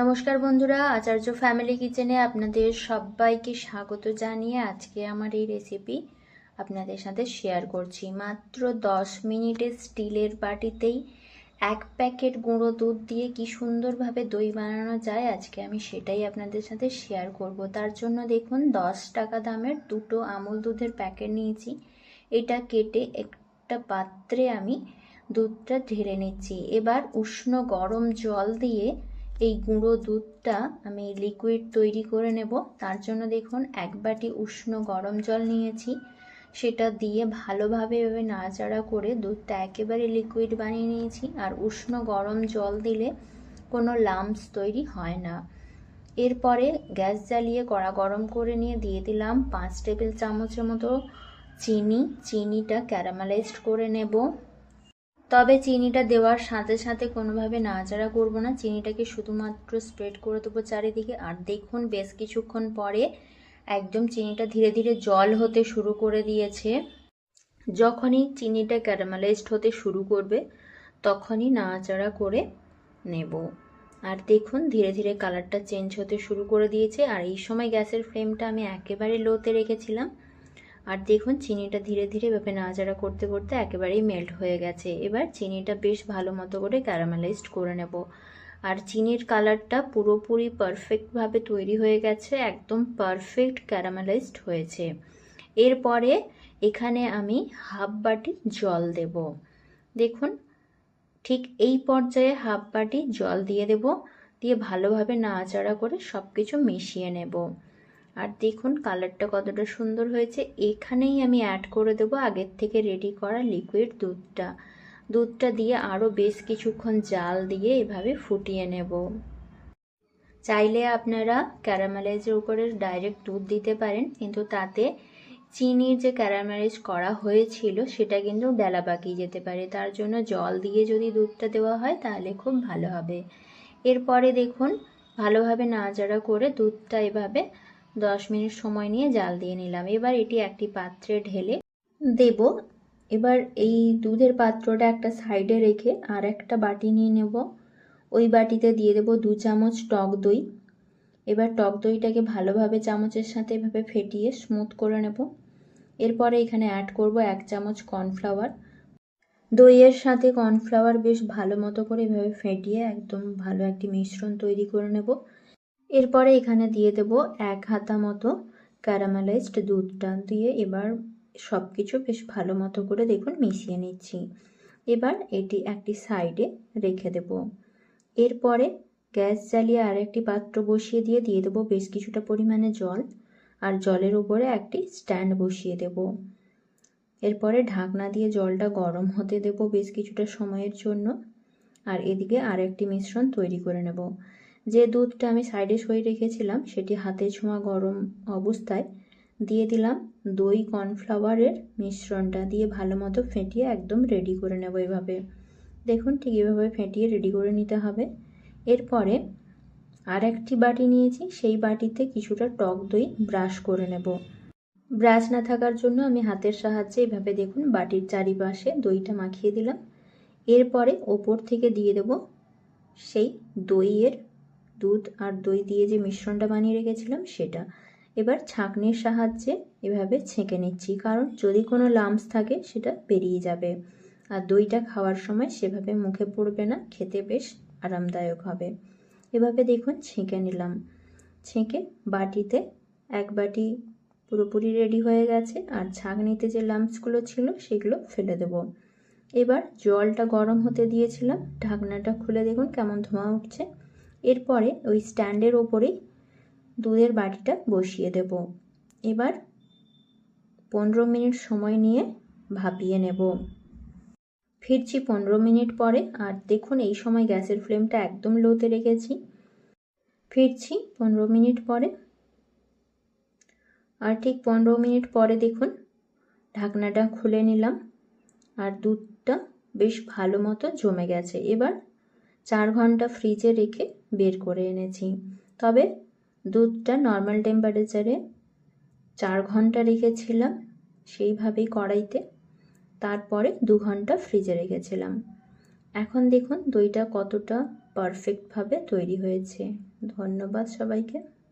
নমস্কার বন্ধুরা, আচার্য ফ্যামিলি কিচেনে আপনাদের সবাইকে স্বাগত জানিয়ে আজকে আমার এই রেসিপি আপনাদের সাথে শেয়ার করছি। মাত্র দশ মিনিটে স্টিলের বাটিতেই এক প্যাকেট গুঁড়ো দুধ দিয়ে কি সুন্দরভাবে দই বানানো যায় আজকে আমি সেটাই আপনাদের সাথে শেয়ার করব। তার জন্য দেখুন, দশ টাকা দামের দুটো আমুল দুধের প্যাকেট নিয়েছি। এটা কেটে একটা পাত্রে আমি দুধটা ঢেলে নিচ্ছি। এবার উষ্ণ গরম জল দিয়ে এই গুঁড়ো দুধটা আমি লিকুইড তৈরি করে নেব। তার জন্য দেখুন, এক বাটি উষ্ণ গরম জল নিয়েছি। সেটা দিয়ে ভালোভাবে এভাবে নাড়াচাড়া করে দুধটা একেবারে লিকুইড বানিয়ে নিয়েছি। আর উষ্ণ গরম জল দিলে কোনো লাম্পস তৈরি হয় না। এরপরে গ্যাস জ্বালিয়ে কড়া গরম করে নিয়ে দিয়ে দিলাম পাঁচ টেবিল চামচের মতো চিনি। চিনিটা ক্যারামেলাইজড করে নেব। তবে চিনিটা দেওয়ার সাথে সাথে কোনোভাবে নাড়াচাড়া করব না। চিনিটাকে শুধুমাত্র স্প্রেড করে দেবো চারিদিকে। আর দেখুন, বেশ কিছুক্ষণ পরে একদম চিনিটা ধীরে ধীরে জল হতে শুরু করে দিয়েছে। যখনই চিনিটা ক্যারামেলাইজড হতে শুরু করবে, তখনই নাড়াচাড়া করে নেব। আর দেখুন, ধীরে ধীরে কালারটা চেঞ্জ হতে শুরু করে দিয়েছে। আর এই সময় গ্যাসের ফ্লেমটা আমি একেবারে লোতে রেখেছিলাম। আর দেখুন, চিনিটা ধীরে ধীরে এভাবে নাড়াচাড়া করতে করতে একেবারেই মেল্ট হয়ে গেছে। এবার চিনিটা বেশ ভালো মতো করে ক্যারামেলাইজড করে নেব। আর চিনির কালারটা পুরোপুরি পারফেক্টভাবে তৈরি হয়ে গেছে, একদম পারফেক্ট ক্যারামেলাইজড হয়েছে। এরপরে এখানে আমি হাফ বাটি জল দেব। দেখুন, ঠিক এই পর্যায়ে হাফ বাটি জল দিয়ে দেব, দিয়ে ভালোভাবে নাড়াচাড়া করে সব কিছু মিশিয়ে নেব। আর দেখুন কালারটা কতটা সুন্দর হয়েছে। এখানেই আমি অ্যাড করে দেব আগের থেকে রেডি করা লিকুইড দুধটা। দুধটা দিয়ে আরও বেশ কিছুক্ষণ জাল দিয়ে এভাবে ফুটিয়ে নেব। চাইলে আপনারা ক্যারামেলাইজের উপরে ডাইরেক্ট দুধ দিতে পারেন, কিন্তু তাতে চিনির যে ক্যারামেলাইজ করা হয়েছিল, সেটা কিন্তু ডেলা পাকিয়ে যেতে পারে। তার জন্য জল দিয়ে যদি দুধটা দেওয়া হয়, তাহলে খুব ভালো হবে। এরপরে দেখুন, ভালোভাবে নাড়াচাড়া করে দুধটা এভাবে দশ মিনিট সময় নিয়ে জাল দিয়ে নিলাম। এবার এটি একটি পাত্রে ঢেলে দেব। এবার এই দুধের পাত্রটা একটা সাইডে রেখে আর একটা বাটি নিয়ে নেব। ওই বাটিতে দিয়ে দেব দু চামচ টক দই। এবার টক দইটাকে ভালোভাবে চামচের সাথে এভাবে ফেটিয়ে স্মুথ করে নেব। এরপরে এখানে অ্যাড করব এক চামচ কর্নফ্লাওয়ার দইয়ের সাথে কর্নফ্লাওয়ার বেশ ভালো মতো করে এভাবে ফেটিয়ে একদম ভালো একটি মিশ্রণ তৈরি করে নেব। এরপরে এখানে দিয়ে দেব এক হাতা মতো ক্যারামেলাইজড দুধটা দিয়ে এবার সব কিছু বেশ ভালো মতো করে দেখুন মিশিয়ে নিচ্ছি। এবার এটি একটি সাইডে রেখে দেব। এরপরে গ্যাস জ্বালিয়ে আর একটি পাত্র বসিয়ে দিয়ে দিয়ে দেবো বেশ কিছুটা পরিমাণে জল আর জলের উপরে একটি স্ট্যান্ড বসিয়ে দেব। এরপরে ঢাকনা দিয়ে জলটা গরম হতে দেব বেশ কিছুটা সময়ের জন্য। আর এদিকে আর একটি মিশ্রণ তৈরি করে নেব। যে দুধটা আমি সাইডে সই রেখেছিলাম, সেটি হাতে ছোঁয়া গরম অবস্থায় দিয়ে দিলাম। দই কর্নফ্লাওয়ারের মিশ্রণটা দিয়ে ভালো মতো ফেটিয়ে একদম রেডি করে নেব এভাবে। দেখুন ঠিক এভাবে ফেটিয়ে রেডি করে নিতে হবে। এরপরে আর একটি বাটি নিয়েছি, সেই বাটিতে কিছুটা টক দই ব্রাশ করে নেব। ব্রাশ না থাকার জন্য আমি হাতের সাহায্যে এভাবে দেখুন বাটির চারিপাশে দইটা মাখিয়ে দিলাম। এরপরে ওপর থেকে দিয়ে দেব সেই দইয়ের দুধ আর দই দিয়ে যে মিশ্রণটা বানিয়ে রেখেছিলাম সেটা। এবার ছাঁকনির সাহায্যে এভাবে ছেঁকে নিচ্ছি, কারণ যদি কোনো লাম্পস থাকে সেটা বেরিয়ে যাবে। আর দইটা খাওয়ার সময় সেভাবে মুখে পড়বে না, খেতে বেশ আরামদায়ক হবে। এভাবে দেখুন ছেঁকে নিলাম। ছেঁকে বাটিতে এক বাটি পুরোপুরি রেডি হয়ে গেছে, আর ছাঁকনিতে যে লাম্পসগুলো ছিল সেগুলো ফেলে দেব। এবার জলটা গরম হতে দিয়েছিলাম। ঢাকনাটা খুলে দেখুন কেমন ধোঁয়া উঠছে। এরপরে ওই স্ট্যান্ডের ওপরেই দুধের বাটিটা বসিয়ে দেব। এবার পনেরো মিনিট সময় নিয়ে ভাপিয়ে নেব। ফিরছি পনেরো মিনিট পরে। আর দেখুন, এই সময় গ্যাসের ফ্লেমটা একদম লোতে রেখেছি। ফিরছি পনেরো মিনিট পরে। আর ঠিক পনেরো মিনিট পরে দেখুন, ঢাকনাটা খুলে নিলাম। আর দুধটা বেশ ভালো মতো জমে গেছে। এবার চার ঘণ্টা ফ্রিজে রেখে বের করে এনেছি। তবে দুধটা নর্মাল টেম্পারেচারে চার ঘণ্টা রেখেছিলাম সেইভাবেই কড়াইতে। তারপরে দু ঘণ্টা ফ্রিজে রেখেছিলাম। এখন দেখুন দইটা কতটা পারফেক্টভাবে তৈরি হয়েছে। ধন্যবাদ সবাইকে।